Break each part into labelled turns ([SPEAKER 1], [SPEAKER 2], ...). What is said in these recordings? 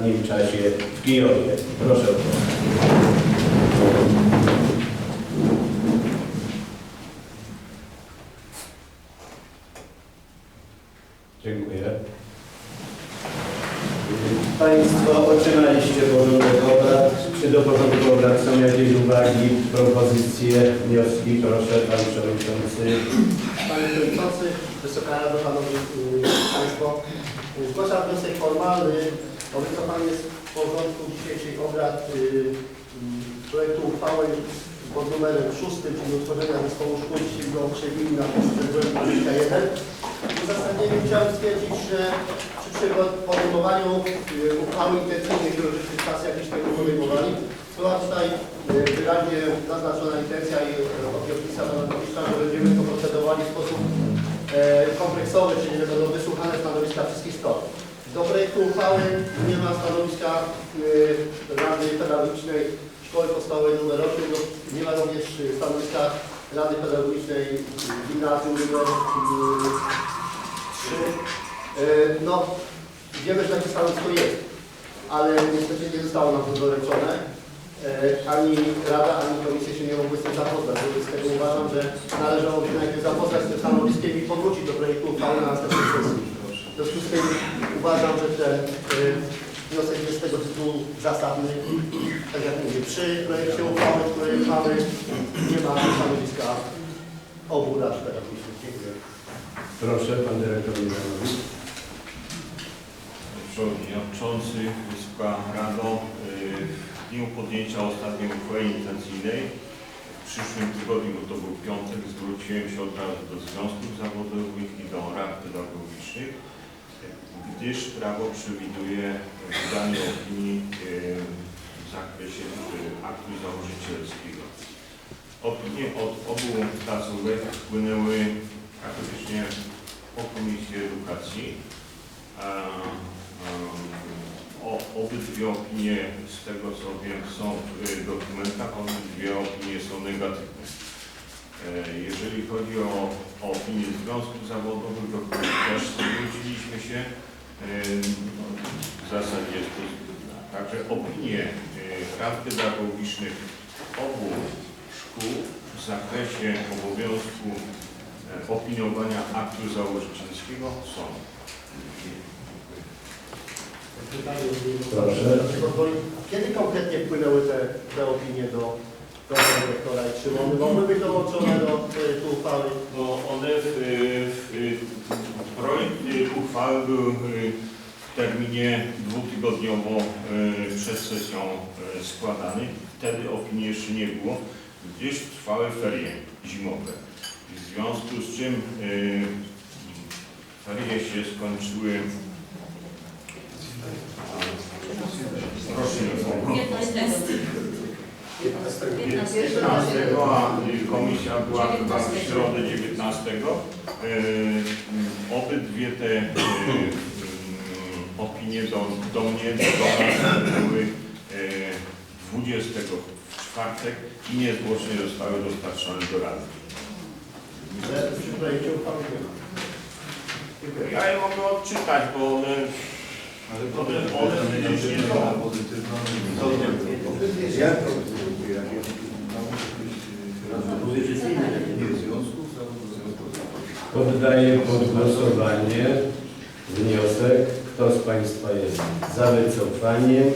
[SPEAKER 1] ostatnim czasie w Kijowie. Proszę o to. Dziękuję. Państwo otrzymaliście porządek obrad. Czy do porządku obrad są jakieś uwagi, propozycje, wnioski? Proszę, Pan Przewodniczący.
[SPEAKER 2] Panie Przewodniczący, Wysoka Rado, Panowie y, Państwo. Y, Zgłaszam wniosek formalny o wycofanie z porządku dzisiejszych obrad y, y, projektu uchwały pod numerem 6, czyli utworzenia zespołu szkół ścigających gmin na Prezydent 21. W uzasadnieniu chciałem stwierdzić, że przy podejmowaniu y, uchwały intencyjnej, które żeśmy w czasie jakieś tego podejmowali, była tutaj y, wyraźnie zaznaczona intencja i obietnica pana burmistrza, że będziemy to procedowali w sposób kompleksowy, czyli że będą wysłuchane stanowiska wszystkich stron. Do projektu uchwały nie ma stanowiska y, Rady Pedagogicznej Szkoły Podstawowej nr 8, no, nie ma również y, stanowiska Rady Pedagogicznej y, Gimnazjum nr 3. Y, No, wiemy, że takie stanowisko jest, ale niestety nie zostało nam to doręczone. Ani Rada, ani Komisja się nie mogły z tym zapoznać. Wobec tego uważam, że należało się najpierw zapoznać z tym stanowiskiem i powrócić do projektu uchwały na następnej sesji. W związku z tym uważam, że ten e, wniosek jest z tego tytułu zasadny. Tak jak mówię, przy projekcie uchwały, który mamy, nie ma stanowiska obu rad pedagogicznych. Dziękuję.
[SPEAKER 1] Proszę, Pan Dyrektor Milanowicz.
[SPEAKER 3] Przewodniczący, Wysoka Rado, y, w dniu podjęcia ostatniej uchwały intencyjnej w przyszłym tygodniu, bo to był piątek, zwróciłem się od razu do związków zawodowych i do rad pedagogicznych, gdyż prawo przewiduje wydanie opinii w zakresie y, aktu założycielskiego. Opinie od obu placówek wpłynęły praktycznie po Komisji Edukacji. O, obydwie opinie, z tego co wiem, są w dokumentach, obydwie opinie są negatywne. E, Jeżeli chodzi o, o opinię związków zawodowych, do których też zwróciliśmy się, e, w zasadzie jest pozytywna. Także opinie y, rad pedagogicznych obu szkół w zakresie obowiązku e, opiniowania aktu założycielskiego są.
[SPEAKER 1] Proszę.
[SPEAKER 2] Pozwoli- Kiedy konkretnie wpłynęły te, te opinie do, dyrektora i czy one mogły być dołączone do projektu uchwały?
[SPEAKER 3] No one w, w, w projekt uchwały był y, w terminie dwutygodniowo przed sesją składany. Wtedy opinii jeszcze nie było, gdyż trwały ferie zimowe. W związku z czym ferie się skończyły. Proszę nie pomóc. 15, a komisja była chyba w środę 19. Y, Obydwie te y, y, opinie do, do mnie, do nas były y, 20 w czwartek i niezwłocznie zostały dostarczone do Rady.
[SPEAKER 2] Że przy projekcie uchwały nie ma.
[SPEAKER 3] One, one, one widocznie są.
[SPEAKER 1] Poddaję pod głosowanie wniosek. Kto z Państwa jest za wycofaniem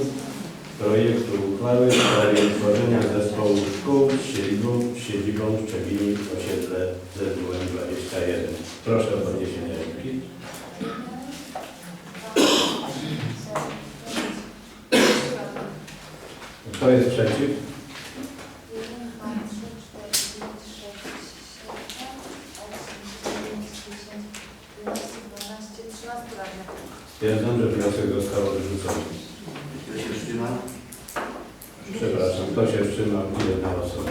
[SPEAKER 1] projektu uchwały w sprawie utworzenia zespołu szkół z siedzibą, siedzibą w Trzebini w osiedle ZWM 21? Proszę o podniesienie ręki. Kto jest przeciw?
[SPEAKER 4] 1, 2, 3, 4, 5, 6, 7, 8, 9, 10, 11, 12, 13 radnych.
[SPEAKER 1] Stwierdzam, że wniosek został odrzucony.
[SPEAKER 2] Kto się wstrzyma?
[SPEAKER 1] Przepraszam, kto się wstrzymał? Jedna osoba.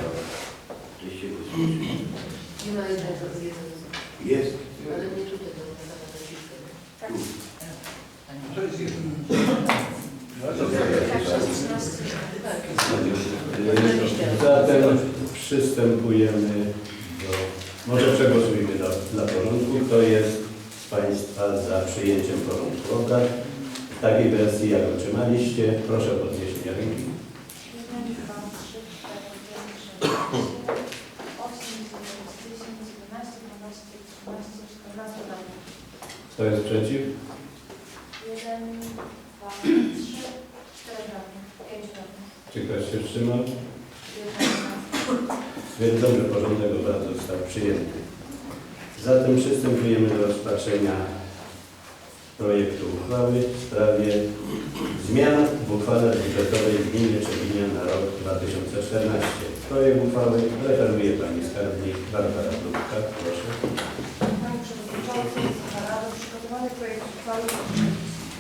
[SPEAKER 2] Kto się wstrzymał?
[SPEAKER 4] Nie ma.
[SPEAKER 2] Jest.
[SPEAKER 4] Ale nie tutaj do tego To jest jeden.
[SPEAKER 1] No przystępujemy do... Może przegłosujmy do, dla porządku. Kto jest z Państwa za przyjęciem porządku obrad? W takiej wersji, jak otrzymaliście, proszę o podniesienie ręki.
[SPEAKER 5] Jeden, dwa, trzy, cztery, pięć, sześć, siedem, osiem, dziewięć, dziesięć, jedenaście, dwanaście, trzynaście, czternaście radnych.
[SPEAKER 1] Kto jest przeciw?
[SPEAKER 5] Jeden, dwa, trzy, cztery radnych, pięć radnych.
[SPEAKER 1] Czy ktoś się wstrzymał?
[SPEAKER 5] Jeden,
[SPEAKER 1] Stwierdzam, że porządek obrad został przyjęty. Zatem przystępujemy do rozpatrzenia projektu uchwały w sprawie zmian w uchwale budżetowej gminy Trzebinia na rok 2014. Projekt uchwały referuje Pani Skarbnik Barbara Dudka. Proszę.
[SPEAKER 6] Panie Przewodniczący, przygotowany projekt uchwały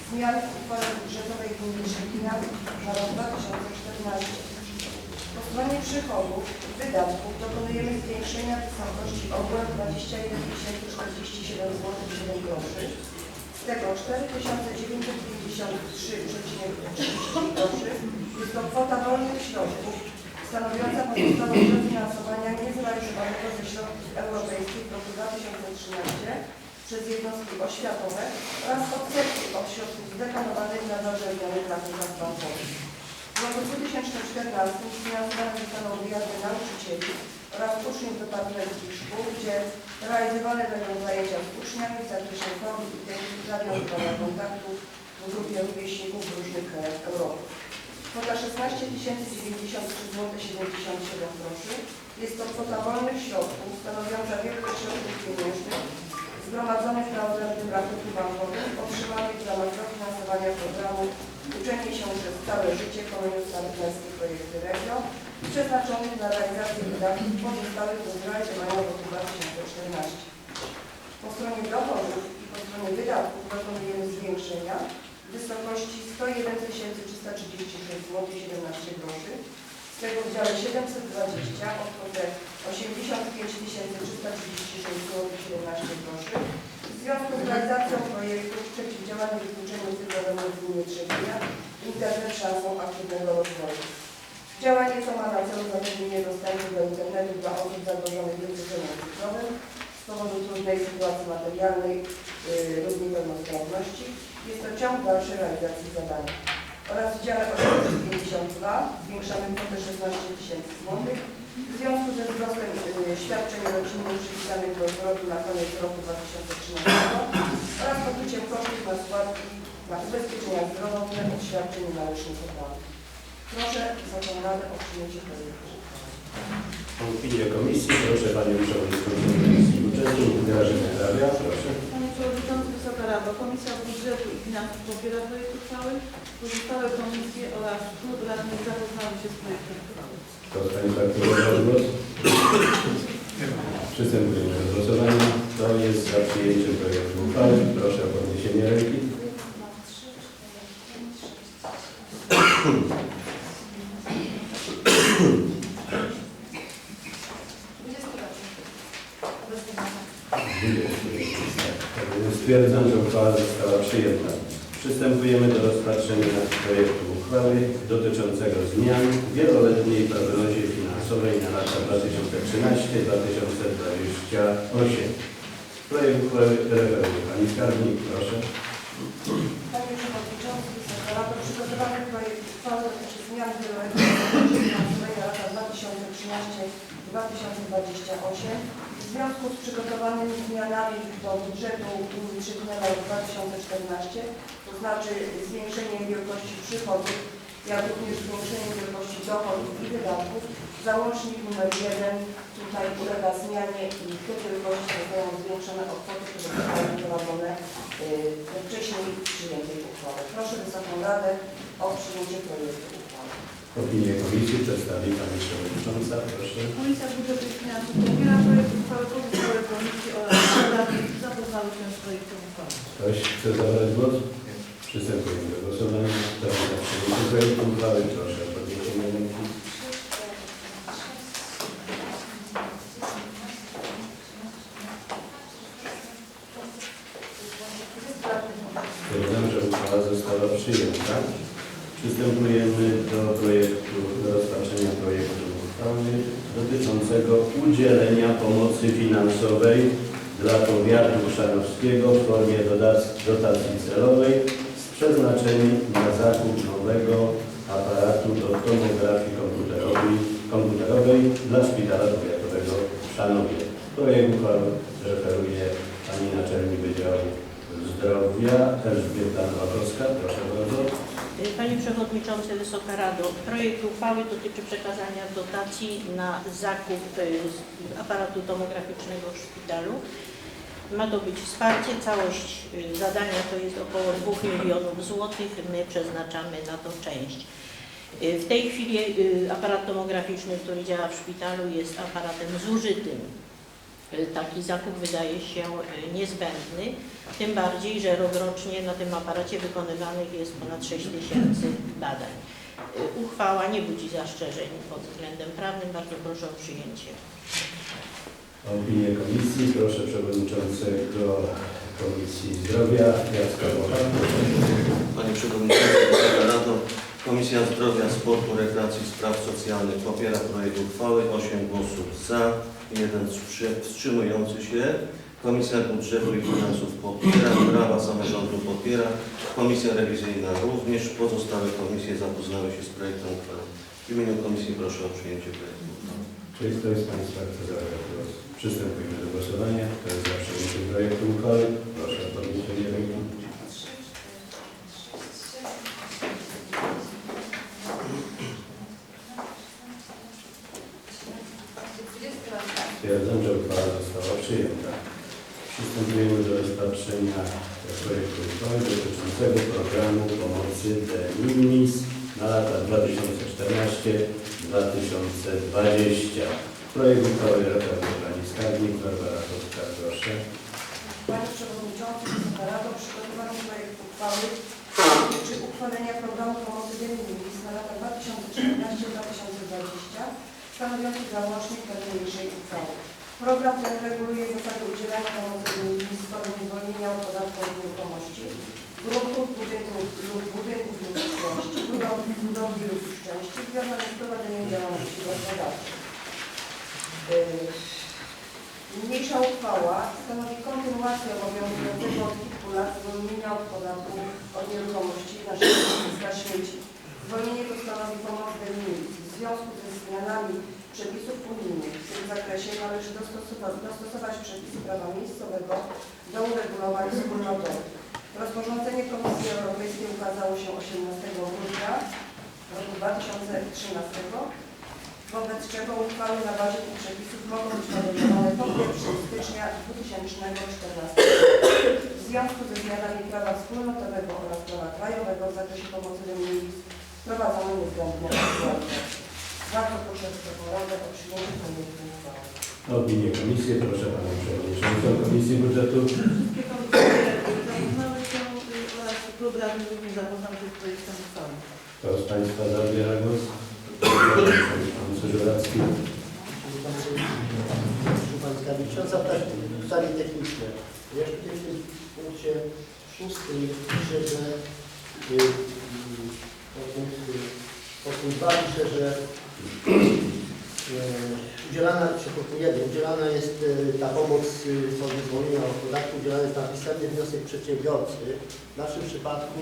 [SPEAKER 6] zmian w uchwale budżetowej gminy Szczepina na rok 2014. Po stronie przychodów i wydatków dokonujemy zwiększenia wysokości ogółem 21 047 zł 7 groszy. Z tego 4953,30 groszy jest to kwota wolnych środków stanowiąca podstawę dofinansowania niezrealizowanego ze środków europejskich w roku 2013 przez jednostki oświatowe oraz odsetki od środków zdeklarowanych na regionu placówek bankowych. W roku 2014 finansowane zostaną wyjazdy nauczycieli oraz uczniów departamenckich szkół, gdzie realizowane będą zajęcia z uczniami w zakresie form i technik nawiązywania kontaktu w grupie rówieśników w różnych krajach Europy. Kwota 16 093 zł 77 groszy jest to kwota wolnych środków stanowiąca wielkość środków pieniężnych zgromadzonych na odrębnym rachunku bankowym otrzymanych w ramach dofinansowania programu Uczenie się przez całe życie Komeniusa Lubelskie Projekty Regio przeznaczonych na realizację wydatków pozostałych w roku 2014. Po stronie dochodów i po stronie wydatków proponujemy zwiększenia w wysokości 101 336 zł 17 groszy. Z tego w dziale 720 o kwotę 85 336 zł 17 groszy. W związku z realizacją projektu przeciwdziałania wykluczeniu cyfrowemu w gminie Trzebinia Internet szansą aktywnego rozwoju. Działanie to ma na celu zapewnienie dostępu do internetu dla osób zagrożonych wykluczeniem cyfrowym z powodu trudnej sytuacji materialnej yy, lub niepełnosprawności. Jest to ciąg dalszej realizacji zadania. Oraz w dziale 852 zwiększamy kwotę 16 tysięcy złotych w związku ze wzrostem yy, świadczeń rodzinnych przypisanych do zwrotu na koniec roku 2013 oraz pokryciem kosztów na składki na ubezpieczenia zdrowotne od świadczeń należnych opłatów. Proszę Wysoką Radę o przyjęcie projektu.
[SPEAKER 1] Opinię komisji. Proszę Panią Przewodniczącą Komisji Budżetu Grażynę Hrabia. Proszę.
[SPEAKER 7] Rado, Komisja Budżetu i Finansów popiera projekt uchwały. Pozostałe komisje oraz klub radnych zapoznały się z projektem uchwały.
[SPEAKER 1] Kto z Pani zabrał głos? Przystępujemy do głosowania. Kto jest za przyjęciem projektu uchwały? Proszę o podniesienie ręki.
[SPEAKER 5] 2, 3, 4, 5, 6,
[SPEAKER 1] Stwierdzam, że uchwała została przyjęta. Przystępujemy do rozpatrzenia projektu uchwały dotyczącego zmian wieloletniej prognozie finansowej na lata 2013-2028. Projekt uchwały referuje Pani Skarbnik, proszę.
[SPEAKER 6] Panie Przewodniczący, Wysoka Rado, przygotowany projekt uchwały dotyczy zmian wieloletniej prognozie finansowej na lata 2013-2028 w związku z przygotowanymi zmianami do budżetu Trzebina na rok 2014, to znaczy zwiększeniem wielkości przychodów, jak również zwiększeniem wielkości dochodów i wydatków. Załącznik numer 1 tutaj ulega zmianie i te wielkości zostają zwiększone od kwoty, które zostały wprowadzone y, we wcześniej przyjętej uchwale. Proszę Wysoką Radę o przyjęcie projektu uchwały.
[SPEAKER 1] Opinię komisji przedstawi Pani Przewodnicząca, proszę.
[SPEAKER 7] Komisja Budżetu i Finansów popiera projekt uchwały. Pozostałe komisje oraz radnych zapoznały się z projektem uchwały.
[SPEAKER 1] Ktoś chce zabrać głos? Przystępujemy do głosowania. Kto jest za przyjęciem projektu uchwały, proszę o podniesienie ręki. Stwierdzam, że uchwała została przyjęta. Przystępujemy do projektu, do rozpatrzenia projektu uchwały dotyczącego udzielenia pomocy finansowej dla powiatu chrzanowskiego w formie dotac- dotacji celowej z przeznaczeniem na zakup nowego aparatu do tomografii komputerowej, komputerowej dla Szpitala Powiatowego w Szanowie. Projekt uchwały referuje Pani Naczelnik Wydziału Zdrowia Elżbieta Nowakowska. Proszę bardzo.
[SPEAKER 8] Panie Przewodniczący, Wysoka Rado, projekt uchwały dotyczy przekazania dotacji na zakup y, aparatu tomograficznego w szpitalu. Ma to być wsparcie, całość y, zadania to jest około 2 milionów złotych, my przeznaczamy na to część. Y, W tej chwili y, aparat tomograficzny, który działa w szpitalu jest aparatem zużytym. Taki zakup wydaje się y, niezbędny. Tym bardziej, że rokrocznie na tym aparacie wykonywanych jest ponad 6 tysięcy badań. Y, Uchwała nie budzi zastrzeżeń pod względem prawnym. Bardzo proszę o przyjęcie.
[SPEAKER 1] Opinię komisji. Proszę Przewodniczącego Komisji Zdrowia Jacka Bocha.
[SPEAKER 9] Panie Przewodniczący, Rado, Komisja Zdrowia, Sportu, Rekreacji i Spraw Socjalnych popiera projekt uchwały. 8 głosów za, 1 wstrzy- wstrzymujący się. Komisja Budżetu i Finansów popiera, Prawa Samorządu popiera, Komisja Rewizyjna również. Pozostałe komisje zapoznały się z projektem uchwały. W imieniu Komisji proszę o przyjęcie projektu uchwały.
[SPEAKER 1] Czy ktoś z Państwa chce zabrać głos? Przystępujemy do głosowania. Kto jest za przyjęciem projektu uchwały? Proszę o podniesienie ręki. Stwierdzam, że uchwała została przyjęta. Przystępujemy do rozpatrzenia projektu uchwały dotyczącego programu pomocy de minimis na lata 2014-2020. Projekt uchwały referuje Pani Skarbnik Barbara Kowska, proszę.
[SPEAKER 6] Panie Przewodniczący, Wysoka Rado, przygotowano projekt uchwały dotyczy uchwalenia programu pomocy de minimis na lata 2014-2020 stanowiący załącznik do niniejszej uchwały. Program ten reguluje zasady udzielania pomocy formie zwolnienia od podatku od nieruchomości, gruntów, budynków lub budynków lub części, budowli, lub części związanych z prowadzeniem działalności gospodarczej. Yy, Niniejsza uchwała stanowi kontynuację obowiązującego od kilku lat zwolnienia od podatku od nieruchomości na środowiska śmieci. Zwolnienie to stanowi pomoc de minimis. W związku ze zmianami przepisów unijnych w tym zakresie należy dostosować, dostosować przepisy prawa miejscowego do uregulowań wspólnotowych. Rozporządzenie Komisji Europejskiej ukazało się 18 grudnia roku 2013 wobec czego uchwały na bazie tych przepisów mogą być podejmowane po 1 stycznia 2014 W związku ze zmianami prawa wspólnotowego oraz prawa krajowego w zakresie pomocy minimis wprowadzono niezbędne. Bardzo proszę Wysoką Radę o przyjęcie projektu uchwały.
[SPEAKER 1] Opinię komisji. Proszę Panią Przewodniczącą Komisji Budżetu.
[SPEAKER 7] Wszystkie komisje zapoznały się y, oraz klub radny również zapoznał się z projektem uchwały.
[SPEAKER 1] Kto z Państwa zabiera głos? Przewodniczący Żuracki.
[SPEAKER 2] Proszę Pani pytanie techniczne. Ja tutaj w tym punkcie szóstym piszę, że y, y, dwa pisze, że udzielana, czy punkt jeden, udzielana jest y, ta pomoc w formie zwolnienia od podatku, udzielana jest na pisemny wniosek przedsiębiorcy. W naszym przypadku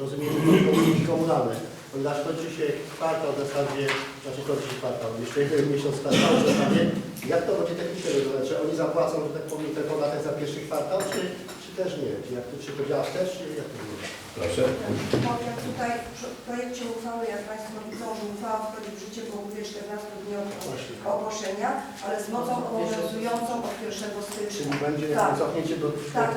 [SPEAKER 2] rozumiem, że to usługi komunalne, ponieważ kończy się kwartał w zasadzie, znaczy kończy się kwartał, jeszcze jeden miesiąc kwartału w zasadzie. Jak to będzie technicznie wyglądać? Czy oni zapłacą, że tak powiem, ten podatek za pierwszy kwartał, czy, czy też nie? Jak to, czy to działa też, czy jak to wygląda?
[SPEAKER 1] Proszę.
[SPEAKER 6] Powiem tutaj w projekcie uchwały, jak Państwo widzą, że uchwała wchodzi w życie po upływie 14 dni od ogłoszenia, ale z mocą obowiązującą od 1 stycznia.
[SPEAKER 2] Czyli będzie
[SPEAKER 6] Tak.
[SPEAKER 2] cofnięcie do
[SPEAKER 6] Tak,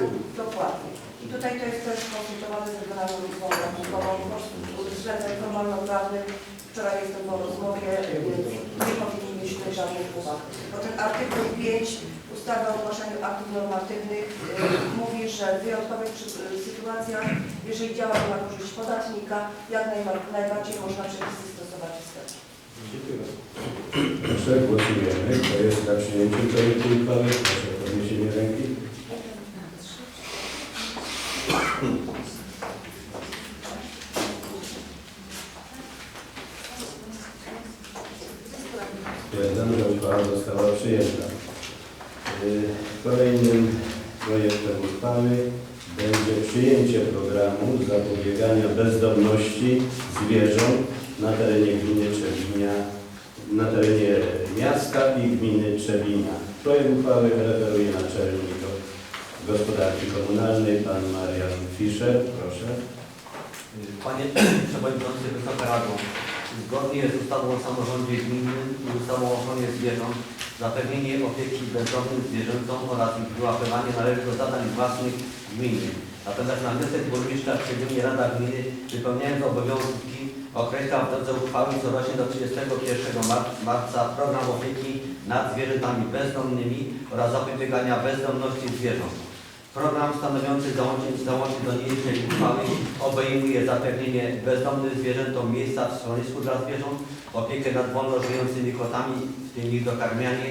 [SPEAKER 6] dokładnie. I tutaj to jest też konsultowane z Generalną Izbą Rachunkową, po prostu względem formalno-prawnym. Wczoraj jestem po rozmowie, więc nie powinni mieć tutaj żadnych uwag. Bo ten artykuł 5 ustawy o ogłaszaniu aktów normatywnych y, mówi, że w wyjątkowych przy- sytuacjach Jeżeli działa to na korzyść podatnika, jak najba- najbardziej można przepisy stosować wstecz.
[SPEAKER 1] Proszę, głosujemy. Kto jest za przyjęciem projektu uchwały? Proszę o podniesienie ręki. Stwierdzam, że uchwała została przyjęta. Y, Kolejnym projektem uchwały będzie przyjęcie programu zapobiegania bezdomności zwierząt na terenie gminy Trzebinia, na terenie miasta i gminy Trzebina. Projekt uchwały referuje naczelnik gospodarki komunalnej, pan Marian Fischer. Proszę.
[SPEAKER 10] Panie Przewodniczący, Wysoka Rado, zgodnie z ustawą o samorządzie gminnym i ustawą o ochronie zwierząt, zapewnienie opieki bezdomnym zwierzętom oraz ich wyłapywanie należy do zadań własnych gminy. Natomiast na wniosek burmistrza szczególnie Rada Gminy, wypełniając obowiązki, określa w drodze uchwały co rośnie do 31 mar- marca program opieki nad zwierzętami bezdomnymi oraz zapobiegania bezdomności zwierząt. Program stanowiący załącznik, załącznik do niniejszej uchwały obejmuje zapewnienie bezdomnym zwierzętom miejsca w schronisku dla zwierząt, opiekę nad wolno żyjącymi kotami, w tym ich dokarmianie,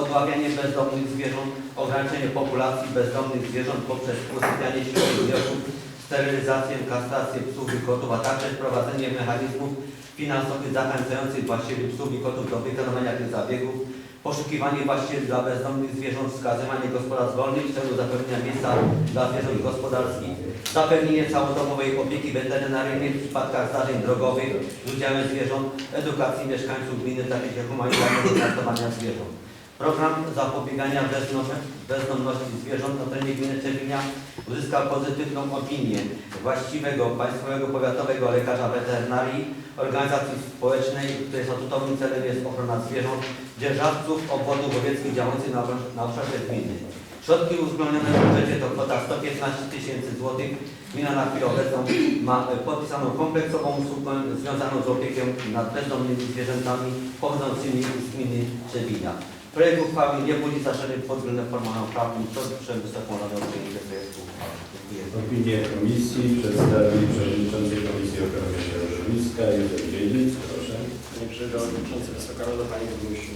[SPEAKER 10] odławianie bezdomnych zwierząt, ograniczenie populacji bezdomnych zwierząt poprzez usypianie środków wniosków, sterylizację, kastrację psów i kotów, a także wprowadzenie mechanizmów finansowych zachęcających właścicieli psów i kotów do wykonywania tych zabiegów, poszukiwanie właścicieli dla bezdomnych zwierząt, wskazywanie gospodarstw rolnych w celu zapewnienia miejsca dla zwierząt gospodarskich, zapewnienie całodobowej opieki weterynaryjnej w przypadkach zdarzeń drogowych z udziałem zwierząt, edukacji mieszkańców gminy w zakresie humanitarnego traktowania zwierząt. Program zapobiegania bezdomności- zwierząt na terenie gminy Czewinia uzyskał pozytywną opinię właściwego Państwowego Powiatowego Lekarza Weterynarii, organizacji społecznej, której statutowym celem jest ochrona zwierząt, dzierżawców obwodów łowieckich działających na, na obszarze gminy. Środki uwzględnione w budżecie to kwota 115 tysięcy złotych. Gmina na chwilę obecną ma e, podpisaną kompleksową usługę związaną z opieką nad bezdomnymi zwierzętami pochodzącymi z gminy Trzebinia. Projekt uchwały nie budzi zastrzeżeń pod względem formalno-prawnym. Proszę Wysoką Radę o przyjęcie projektu uchwały. Dziękuję.
[SPEAKER 1] Opinię komisji przedstawi przewodniczący Komisji Ochrony Środowiska Józef Dziedzic. Proszę.
[SPEAKER 11] Panie Przewodniczący, Wysoka Rado, Panie Burmistrzu.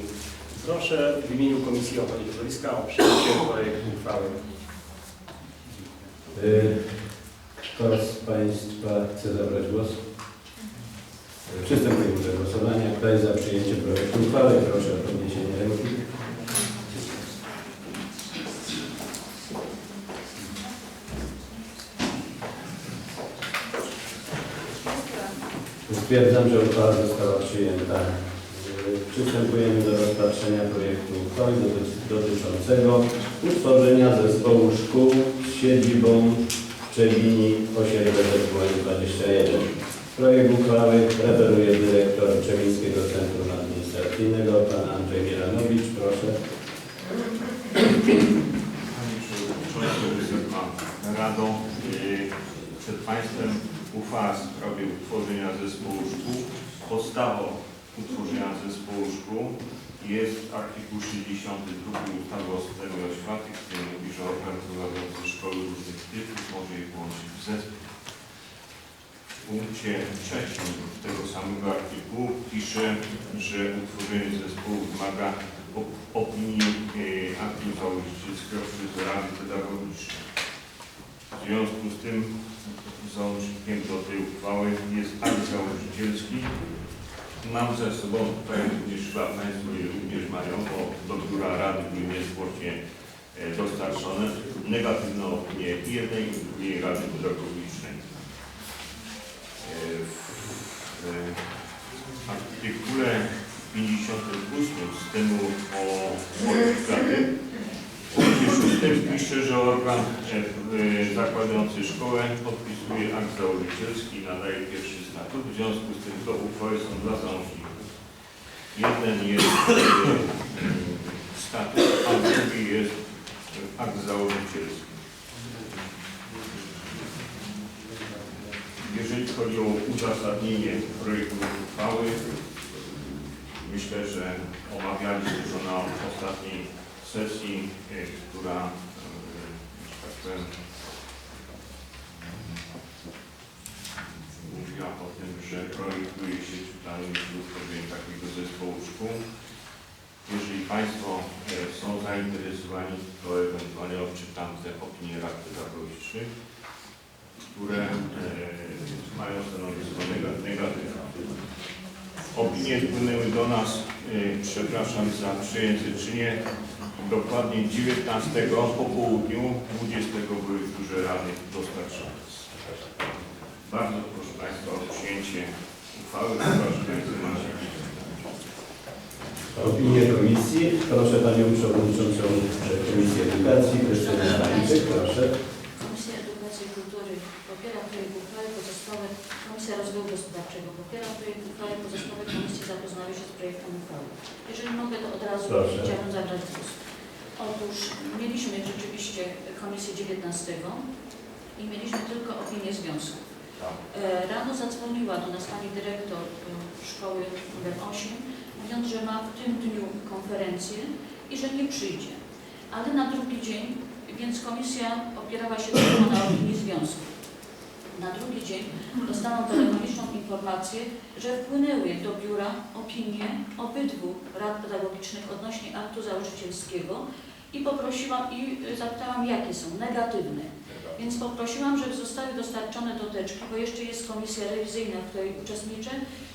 [SPEAKER 11] Proszę w imieniu Komisji Ochrony Środowiska o przyjęcie projektu uchwały.
[SPEAKER 1] Y, Kto z Państwa chce zabrać głos? Y, Przystępujemy do głosowania. Kto jest za przyjęciem projektu uchwały? Proszę o podniesienie ręki. Stwierdzam, że uchwała została przyjęta. Y, Przystępujemy do rozpatrzenia projektu uchwały doty- dotyczącego utworzenia zespołu szkół z siedzibą w Czebini 821. Projekt uchwały referuje dyrektor Czebińskiego Centrum Administracyjnego, pan Andrzej Mieranowicz. Proszę.
[SPEAKER 3] Panie Przewodniczący, Wysoka Rado, yy, przed Państwem uchwała w sprawie utworzenia zespołu szkół. Podstawą utworzenia zespołu szkół jest artykuł 62 ustawy o systemie oświaty, który mówi, że organ prowadzący szkoły różnych typów może je włączyć w zespół. W punkcie trzecim tego samego artykułu pisze, że utworzenie zespołu wymaga op- opinii e, aktu założycielskiego przez Rady Pedagogicznej. W związku z tym załącznikiem do tej uchwały jest akt założycielski. Mam ze sobą tutaj również chyba Państwo również mają, bo do biura Rady były niezwłocznie e, dostarczone negatywne opinie i jednej i drugiej Rady Pedagogicznej. E, W e, artykule 58 systemu o modyfikaty pisze, że organ e, e, zakładający szkołę podpisuje akt założycielski i nadaje pierwszy statut. W związku z tym to uchwały są dwa załączniki. Jeden jest e, statut, a drugi jest akt założycielski. Jeżeli chodzi o uzasadnienie projektu uchwały, myślę, że omawialiśmy to na ostatniej sesji, e, która, że tak powiem, że projektuje się, czy planuje się utworzenie takiego zespołu szkół. Jeżeli Państwo e, są zainteresowani, to ewentualnie odczytam te opinie rad pedagogicznych, które e, mają stanowisko nega- negatywne. Opinie wpłynęły do nas, e, przepraszam za przejęzyczenie, dokładnie 19 po południu, 20 były duże rady dostarczone. Bardzo proszę Państwa o przyjęcie uchwały.
[SPEAKER 1] Opinię komisji. Proszę Panią Przewodniczącą Komisji Edukacji, Krystynę Stańczyk. Proszę.
[SPEAKER 4] Kultury popiera projekt uchwały pozostałe. Komisja Rozwoju Gospodarczego popiera projekt uchwały pozostałe komisje zapoznały się z projektem uchwały. Jeżeli mogę, to od razu
[SPEAKER 1] Proszę.
[SPEAKER 4] chciałabym zabrać głos. Otóż mieliśmy rzeczywiście komisję 19 i mieliśmy tylko opinię związku. E, Rano zadzwoniła do nas pani dyrektor e, szkoły nr 8, mówiąc, że ma w tym dniu konferencję i że nie przyjdzie. Ale na drugi dzień, więc komisja opierała się tylko na opinii związku. Na drugi dzień dostałam telefoniczną informację, że wpłynęły do biura opinie obydwu rad pedagogicznych odnośnie aktu założycielskiego i poprosiłam i zapytałam, jakie są, negatywne. Więc poprosiłam, żeby zostały dostarczone do teczki, bo jeszcze jest komisja rewizyjna, w której uczestniczę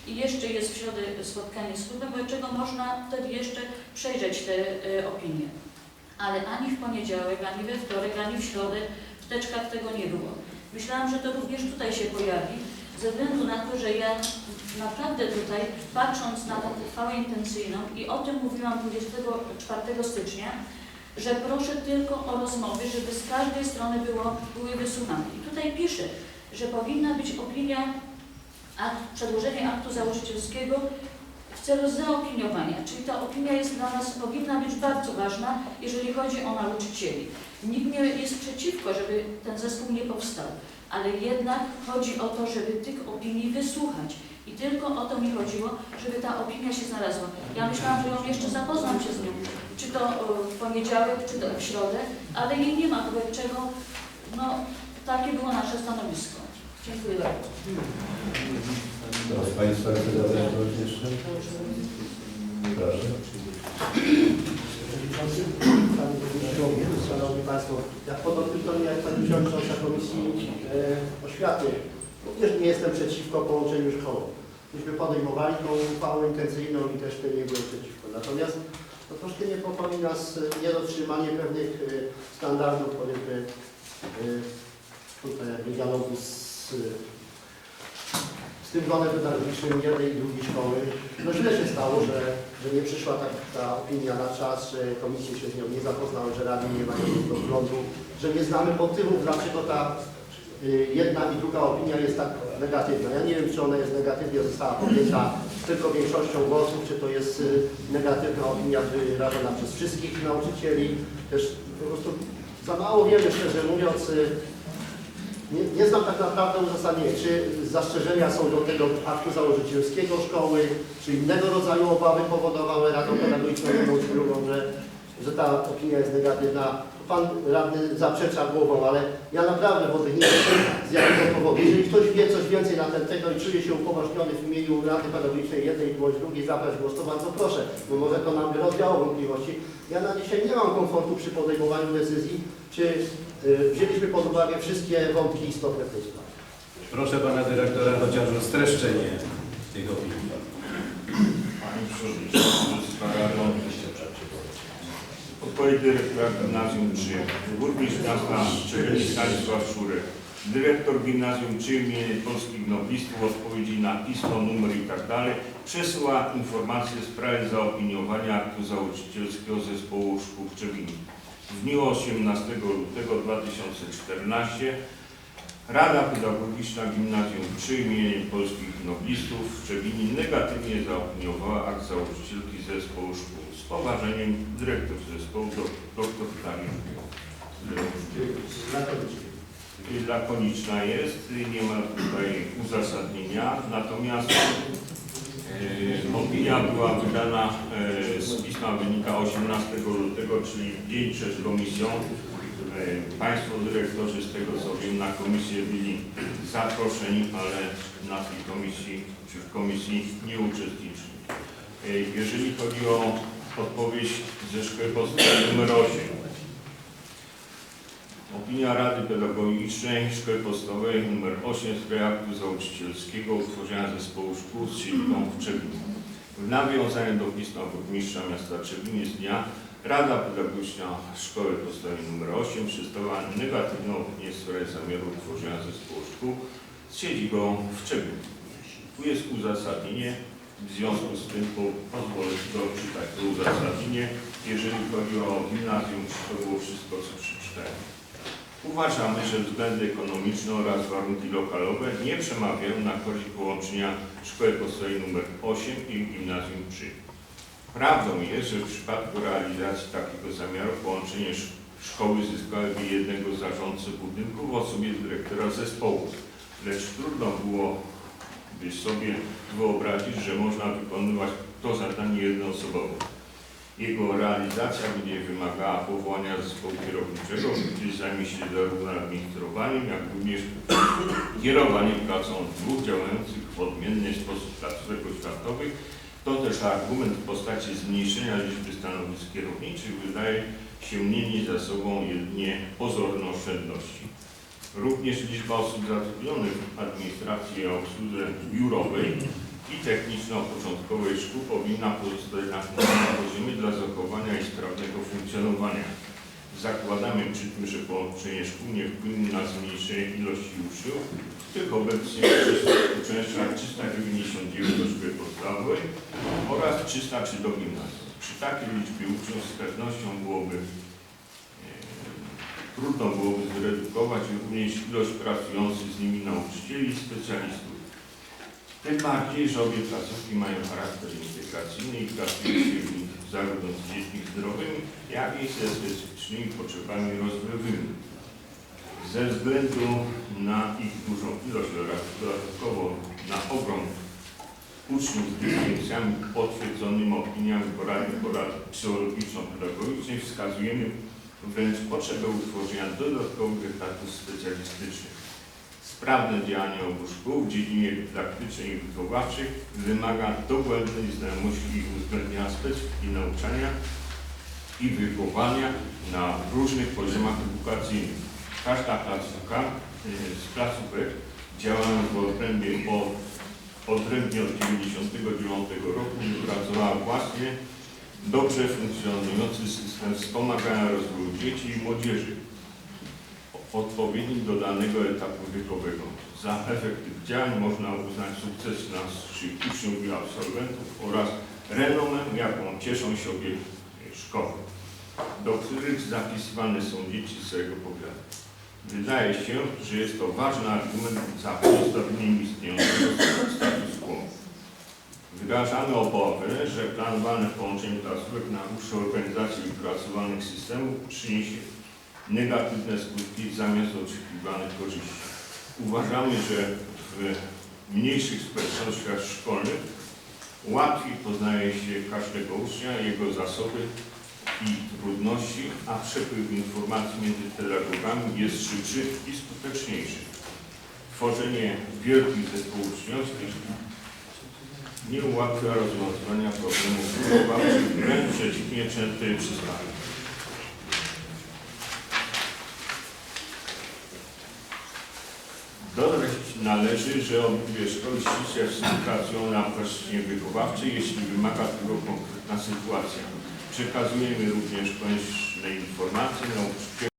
[SPEAKER 4] i jeszcze jest w środę spotkanie z klubem, czego można wtedy jeszcze przejrzeć te y, opinie. Ale ani w poniedziałek, ani we wtorek, ani w środę w teczkach tego nie było. Myślałam, że to również tutaj się pojawi, ze względu na to, że ja naprawdę tutaj, patrząc na tą uchwałę intencyjną i o tym mówiłam 24 stycznia, że proszę tylko o rozmowy, żeby z każdej strony było, były wysłuchane. I tutaj piszę, że powinna być opinia, akt, przedłożenie aktu założycielskiego w celu zaopiniowania, czyli ta opinia jest dla nas, powinna być bardzo ważna, jeżeli chodzi o nauczycieli. Nikt nie jest przeciwko, żeby ten zespół nie powstał, ale jednak chodzi o to, żeby tych opinii wysłuchać. I tylko o to mi chodziło, żeby ta opinia się znalazła. Ja myślałam, że ją jeszcze zapoznam się z nią, czy to e, w poniedziałek, czy to w środę, ale jej nie ma, wobec czego no, takie było nasze stanowisko. Dziękuję bardzo.
[SPEAKER 1] Ktoś z Państwa chce zabrać głos jeszcze? Proszę.
[SPEAKER 2] Panie Burmistrzu, Szanowni Państwo, jak podobnie jak Pani Przewodnicząca Komisji e, Oświaty, również nie jestem przeciwko połączeniu szkoły. Myśmy podejmowali tą uchwałę intencyjną i też wtedy nie byłem przeciwko. Natomiast to troszkę niepokoi nas e, niedotrzymanie pewnych e, standardów, powiedzmy, e, tutaj jakby dialogu z tym gronem pedagogicznym jednej i drugiej szkoły. No źle się stało, że, że nie przyszła ta, ta opinia na czas, że komisje się z nią nie zapoznały, że rady nie mają tego wglądu, że nie znamy motywów, dlaczego ta y, jedna i druga opinia jest tak negatywna. Ja nie wiem, czy ona jest negatywnie została podjęta tylko większością głosów, czy to jest y, negatywna opinia wyrażona przez wszystkich nauczycieli. Też po prostu za mało wiemy, szczerze mówiąc, y, nie, nie znam tak naprawdę uzasadnienia, czy zastrzeżenia są do tego aktu założycielskiego szkoły, czy innego rodzaju obawy powodowały Radą Pedagogiczną czy drugą, że, że ta opinia jest negatywna. Pan radny zaprzecza głową, ale ja naprawdę wody nie wiem z jakiego powodu. Jeżeli ktoś wie coś więcej na ten temat i czuje się upoważniony w imieniu Rady Pedagogicznej jednej bądź drugiej zabrać głos, to bardzo proszę, bo może to nam rozwiało wątpliwości. Ja na dzisiaj nie mam komfortu przy podejmowaniu decyzji, czy wzięliśmy pod uwagę wszystkie wątki istotne w tej sprawie.
[SPEAKER 1] Proszę Pana Dyrektora chociaż o streszczenie tych opinii.
[SPEAKER 3] Panie Przewodniczący, Odpowiedź dyrektora Gimnazjum 3, Burmistrz Miasta Czerwony Stanisław Szurek, Dyrektor Gimnazjum 3 imienia Polskich Noblistów w odpowiedzi na pismo, numer i tak dalej przesyła informację w sprawie zaopiniowania aktu założycielskiego Zespołu Szkół w Trzebinie. W dniu 18 lutego 2014 Rada Pedagogiczna Gimnazjum 3 imienia Polskich Noblistów w Trzebinie negatywnie zaopiniowała akt założycielki Zespołu Szkół. Z poważeniem dyrektor zespołu dr Dariusz
[SPEAKER 2] Znakomicie.
[SPEAKER 3] lakoniczna jest, nie ma tutaj uzasadnienia, natomiast opinia była wydana e, z pisma wynika 18 lutego, czyli dzień przed komisją. E, Państwo dyrektorzy, z tego co wiem, na komisję byli zaproszeni, ale na tej komisji, czy w komisji nie uczestniczyli. E, Jeżeli chodzi o odpowiedź ze szkoły podstawowej nr 8, Opinia Rady Pedagogicznej Szkoły Podstawowej nr 8 w sprawie aktu założycielskiego utworzenia zespołu szkół z siedzibą w Czebinie. W nawiązaniu do pisma burmistrza miasta Czebiny z dnia Rada Pedagogiczna Szkoły Podstawowej nr 8 przedstawiła negatywną opinię w sprawie zamiaru utworzenia zespołu szkół z siedzibą w Czebinie. Tu jest uzasadnienie, w związku z tym po- pozwolę sobie odczytać to uzasadnienie. Jeżeli chodzi o gimnazjum, to było wszystko, co przeczytałem. Uważamy, że względy ekonomiczne oraz warunki lokalowe nie przemawiają na korzyść połączenia Szkoły Podstawowej nr 8 i Gimnazjum 3. Prawdą jest, że w przypadku realizacji takiego zamiaru połączenie sz- szkoły zyskałyby jednego zarządcy budynku w osobie dyrektora zespołu, lecz trudno byłoby sobie wyobrazić, że można wykonywać to zadanie jednoosobowo. Jego realizacja będzie wymagała powołania zespołu kierowniczego, który zajmie się zarówno administrowaniem, jak również kierowaniem pracą dwóch działających w odmienny sposób placówek oświatowych. To też argument w postaci zmniejszenia liczby stanowisk kierowniczych wydaje się nieść za sobą jedynie pozorne oszczędności. Również liczba osób zatrudnionych w administracji i obsłudze biurowej i techniczno-początkowej szkół powinna pozostać na poziomie dla zachowania i sprawnego funkcjonowania. Zakładamy przy tym, że połączenie szkół nie wpłynie na zmniejszenie ilości uczniów, tylko obecnie uczęszcza 399 do szkoły podstawowej oraz 303 do gimnazjum. Przy takiej liczbie uczniów z pewnością byłoby e, trudno byłoby zredukować również ilość pracujących z nimi nauczycieli i specjalistów. Tym bardziej, że obie placówki mają charakter integracyjny i pracują się w nich zarówno z dziećmi zdrowymi, jak i ze specyficznymi potrzebami rozwojowymi. Ze względu na ich dużą ilość oraz dodatkowo na ogrom uczniów z dysfunkcjami potwierdzonymi opiniami poradni porad psychologiczno-pedagogicznej wskazujemy wręcz potrzebę utworzenia dodatkowych etatów specjalistycznych. Sprawne działanie obu szkół w dziedzinie dydaktycznej i wychowawczej wymaga dogłębnej znajomości i uwzględnienia specyfiki nauczania i wychowania na różnych poziomach edukacyjnych. Każda placówka y, z placówek działając w obrębie od, odrębnie od 1999 roku wypracowała właśnie dobrze funkcjonujący system wspomagania rozwoju dzieci i młodzieży odpowiedni do danego etapu wiekowego. Za efekt tych działań można uznać sukces naszych uczniów i absolwentów oraz renomę, jaką cieszą się obie szkoły, do których zapisywane są dzieci z całego powiatu. Wydaje się, że jest to ważny argument za pozostawieniem istniejącego status quo. Wyrażamy obawę, że planowane połączenie placówek naruszy organizację wypracowanych systemów przyniesie negatywne skutki zamiast oczekiwanych korzyści. Uważamy, że w mniejszych społecznościach szkolnych łatwiej poznaje się każdego ucznia, jego zasoby i trudności, a przepływ informacji między pedagogami jest szybszy i skuteczniejszy. Tworzenie wielkich zespołów uczniowskich nie ułatwia rozwiązywania problemów wychowawczych, wręcz przeciwnie, często je. Należy, że obydwie szkoły ściśle współpracują na płaszczyźnie wychowawczej, jeśli wymaga tego konkretna sytuacja. Przekazujemy również konieczne informacje nauczycielom